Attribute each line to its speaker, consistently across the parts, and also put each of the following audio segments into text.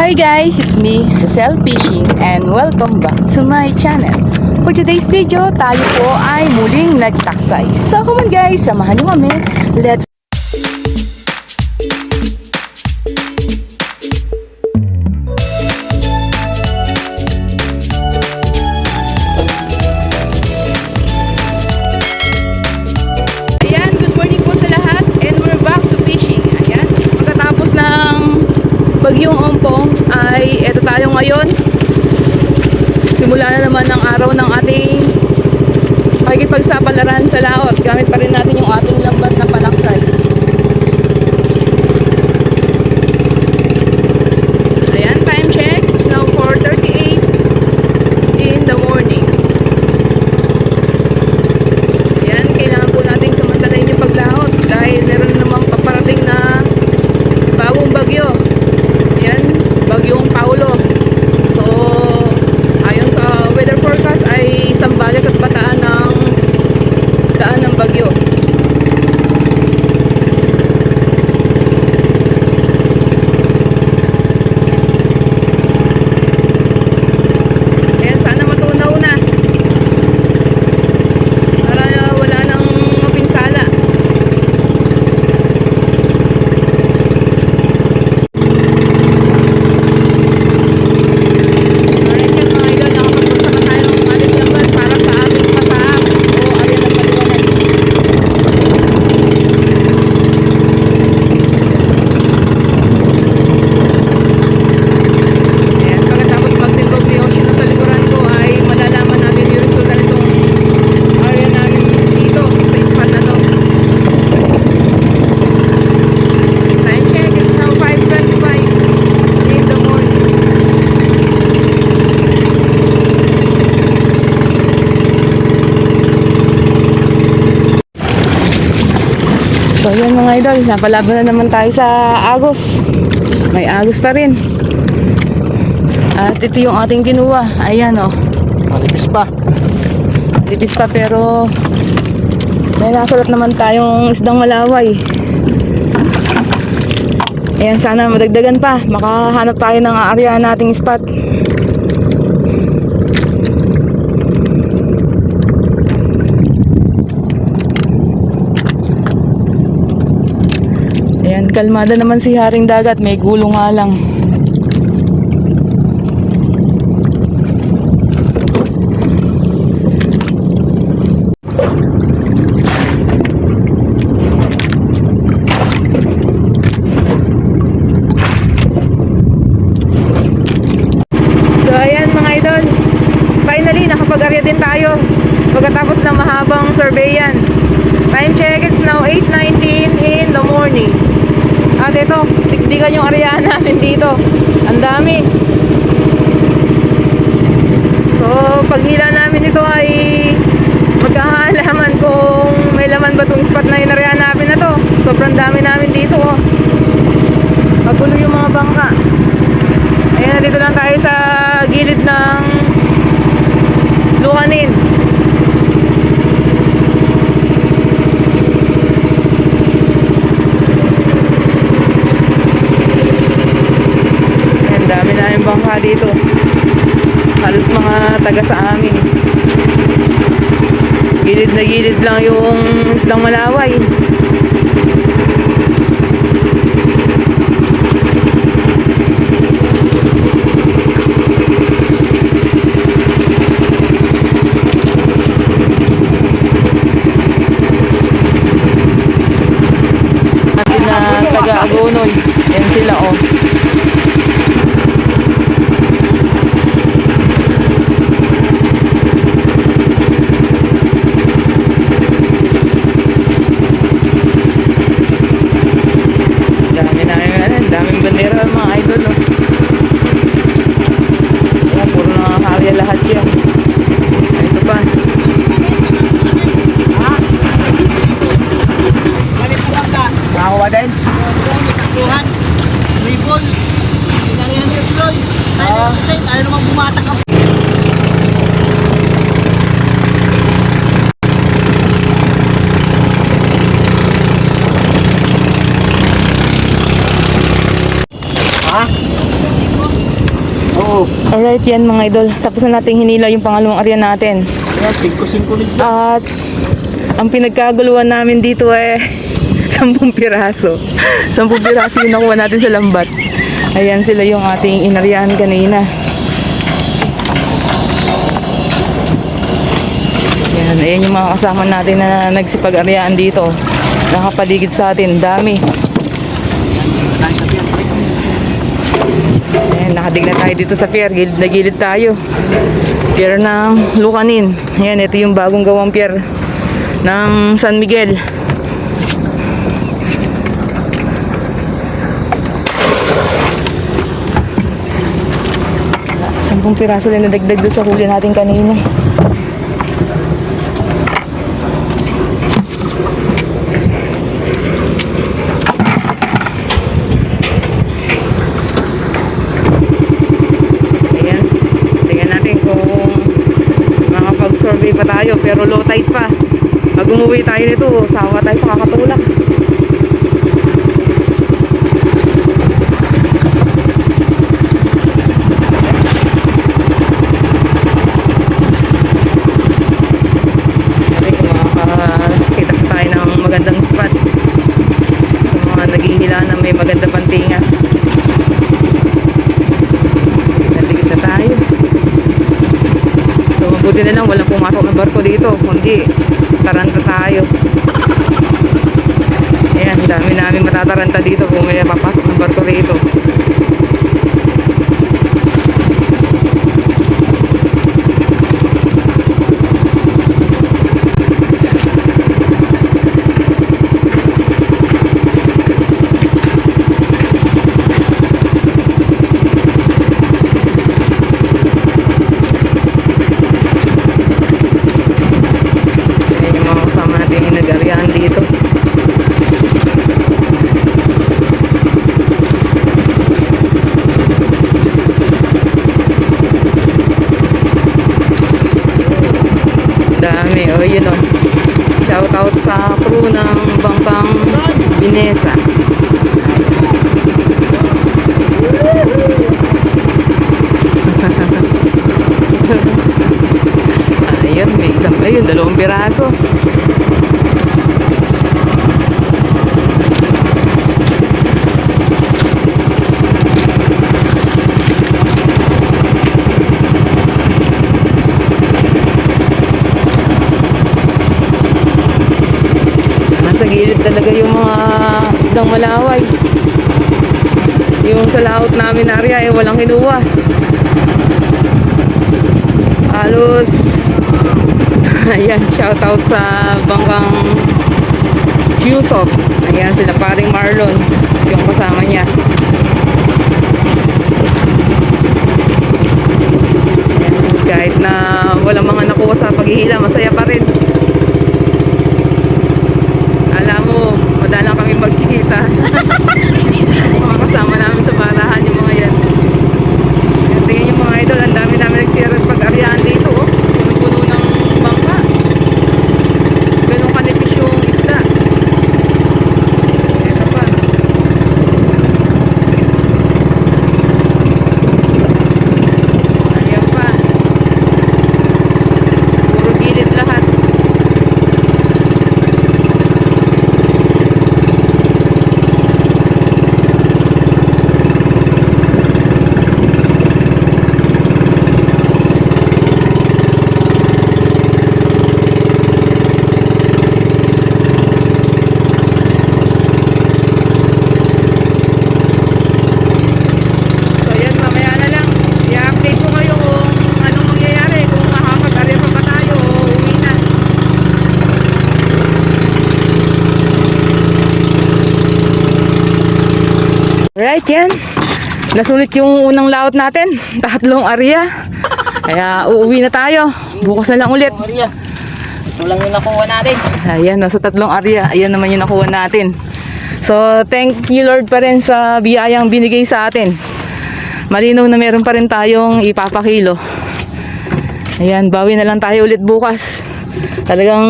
Speaker 1: Hi guys, it's me, Rosel Fishing and welcome back to my channel. For today's video, tayo po ay muling nagtaksay. So come on guys, samahan nyo kami. Let's pakikipagsapalaran sa laot. Gamit pa rin natin yung ating lambat na panaksay. Ayan, time check. It's now 4.38 in the morning. Yan, kailangan po nating samantalayin yung paglahot dahil meron namang paparating na bagong bagyo. Yan, bagyong Paulo. So, ayon sa weather forecast ay Sambales at Bataan ng daan ng bagyo. Ayan, sana matunaw na. Para wala nang mapinsala. Ayan yan mga idol, nakapagpunta na tayo ng ating lambat para sa ating pasaak o area ng paliwanag. Ayan, pagkatapos magtindog ni Yoshino sa likuran ko ay malalaman natin yung resulta nitong area namin dito sa ispan na to. Time check is now 5.25 in the morning. So yan mga idol, napalaban na naman tayo sa Agos. May Agos pa rin. At ito yung ating kinuha. Ayan oh.
Speaker 2: Malipis pa.
Speaker 1: Lipis pa pero may nasalat naman tayong isdang malaway. Ayan, sana madagdagan pa. Makahanap tayo ng area nating spot. Ayan, kalmada naman si Haring Dagat. May gulo nga lang. So ayan mga idol, finally nakapag-arya din tayo pagkatapos ng mahabang surveyan. Time check, it's now 8.19 in the morning. At ito, tigdigan yung area namin dito. Ang dami. So paghila namin ito ay magkakalaman kung may laman ba itong spot na inarya namin na to. Sobrang dami namin dito. Oh. Magulo yung mga bangka. Ayan, nandito lang tayo sa gilid ng Luhanin. Ayan, dami na yung bangka dito. Halos mga taga sa amin. Gilid na gilid lang yung islang malaway. natin na taga-agonoy. Yan sila oh. Dami namin ano, daming bandera mga idol oh. Ayan, puro nakakarya lahat yan. Ito pa.
Speaker 2: Nakakuha din.
Speaker 3: Tuhan, Ribon, ilang yan yung tuloy. Tayo
Speaker 2: Ah.
Speaker 3: naman tayo naman bumatak ka. Ha?
Speaker 2: Oo.
Speaker 1: Alright, yan mga idol. Tapos na nating hinila yung pangalawang area natin.
Speaker 2: Ayan, 5-5 nito.
Speaker 1: At ang pinagkaguluhan namin dito eh 10 piraso. 10 piraso yung nakuha natin sa lambat. Ayan sila yung ating inaryahan kanina. Ayan, ayan yung mga kasama natin na nagsipag-aryaan dito. Nakapaligid sa atin, dami. Ayan, nakadig na tayo dito sa pier. Gilid na gilid tayo. Pier ng Lucanin. Ayan, ito yung bagong gawang pier ng San Miguel. Sampung piraso lang nadagdag doon sa huli natin kanina. Ayan. Tingnan natin kung makapag-survey pa tayo tide pa. Pag umuwi tayo nito, sawa tayo sa kakatulak. Naghihila na lang walang pumasok na barko dito. Kundi, taranta tayo. Ayan, dami namin matataranta dito kung may papasok ng barko rito. Ayan yung mga kasama natin yung nag-arihan dito. Dami, o yun o. Shout out sa crew ng Bangkang Binesa. Ayun, may isang, ayun, dalawang piraso. Nasa gilid talaga yung mga isdang malaway. Yung sa laot namin na area, eh, walang kinuha. Halos, ayan, shout out sa bangkang Yusuf. Ayan, sila paring Marlon, yung kasama niya. Ayan, kahit na walang mga nakuha sa paghihila, masaya pa rin. Alam mo, madalang kami magkikita. mga kasama namin sa parahan yung mga yan. Yan, tingnan yung mga idol, ang dami namin nagsirap pag-arihan dito, oh. Puno-puno ng bangka. Ganun kanipis yung isda. Ito pa. Ayan pa. Puro gilid lahat. So yan, mamaya na lang. I-update ko kayo kung anong mangyayari, kung makakapag-area pa ba tayo o uwi na. Right, yan. Nasulit yung unang laot natin. Tatlong area. Kaya uuwi na tayo. Bukas na lang ulit.
Speaker 3: Ito lang yung nakuha natin.
Speaker 1: Ayan, nasa tatlong area. Ayan naman yung nakuha natin. So, thank you Lord pa rin sa biyayang binigay sa atin. Malinaw na meron pa rin tayong ipapakilo. Ayan, bawi na lang tayo ulit bukas. Talagang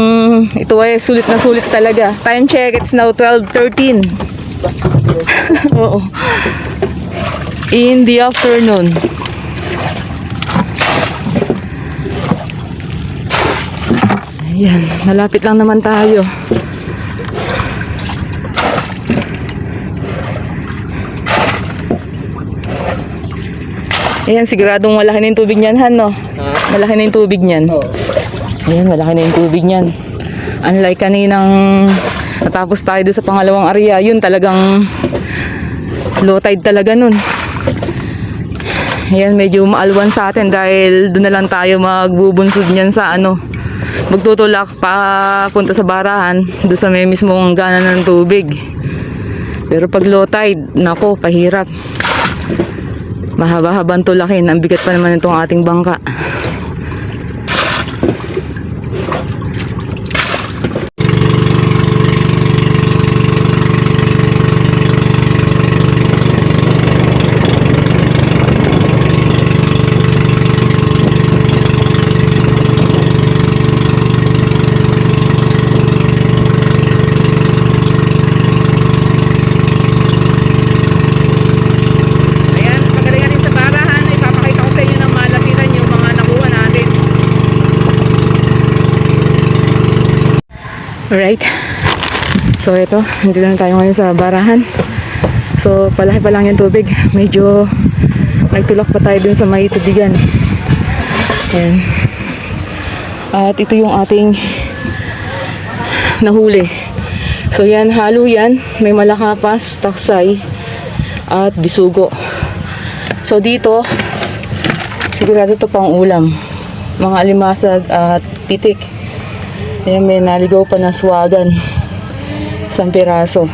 Speaker 1: ito ay sulit na sulit talaga. Time check, it's now 12.13. Oo. in the afternoon. Ayan, malapit lang naman tayo. Ayan, siguradong malaki na yung tubig niyan, Han, no?
Speaker 3: Ha?
Speaker 1: Malaki na yung tubig niyan. Ayan, malaki na yung tubig niyan. Unlike kaninang natapos tayo doon sa pangalawang area, yun talagang low tide talaga nun. Ayan, medyo maalwan sa atin dahil doon na lang tayo magbubunsod niyan sa ano, magtutulak pa punta sa barahan, doon sa may mismong gana ng tubig. Pero pag low tide, nako, pahirap. Mahaba-habang tulakin, ang bigat pa naman itong ating bangka. Ayan, pagalingan din sa barahan, ipapakita ko sa inyo ng malapitan yung mga nakuha natin. Alright. So ito, nandito na tayo ngayon sa barahan. So palaki pa lang yung tubig. Medyo nagtulak pa tayo dun sa may tubigan. Ayan. At ito yung ating nahuli. So yan, halo yan. May malakapas, taksay, at bisugo. So dito, sigurado to pang ulam. Mga alimasag at pitik. Ayan, may naligaw pa na swagan. Isang piraso.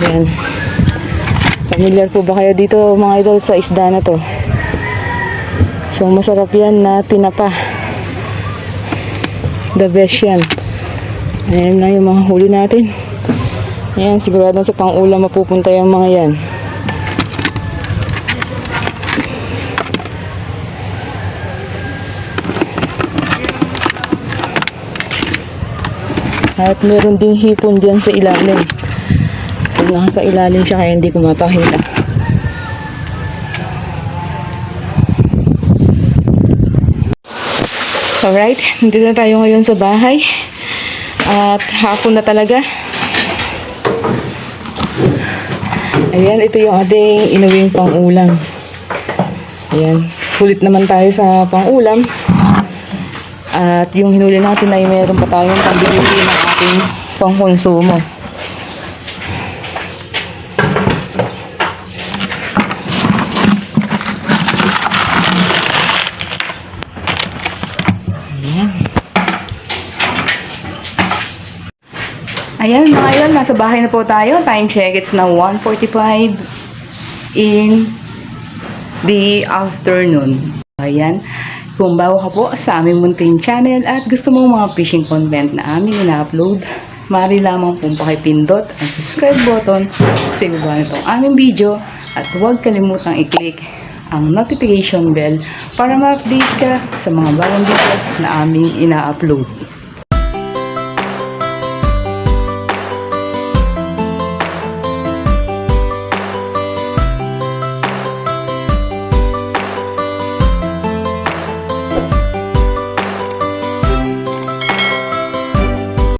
Speaker 1: Ayan. Familiar po ba kayo dito mga idol sa isda na to? So masarap yan na tinapa. The best yan. Ayan na yung mga huli natin. Ayan, sigurado sa pang-ulam mapupunta yung mga yan. At meron ding hipon dyan sa ilalim. So, nasa ilalim siya kaya hindi ko mapakita. Alright, nandito na tayo ngayon sa bahay. At hapon na talaga. Ayan, ito yung ating inuwing pang-ulam. Ayan, sulit naman tayo sa pang-ulam. At yung hinuli natin ay meron pa tayong pambili ng ating pangkonsumo. Ayan. Mga idol, nasa bahay na po tayo. Time check, it's now 1.45 in the afternoon. Ayan. Kung bago ka po sa aming munting channel at gusto mong mga fishing content na aming ina-upload, maaari lamang pong pakipindot ang subscribe button sa ibaba nitong aming video at huwag kalimutang i-click ang notification bell para ma-update ka sa mga bagong videos na aming ina-upload.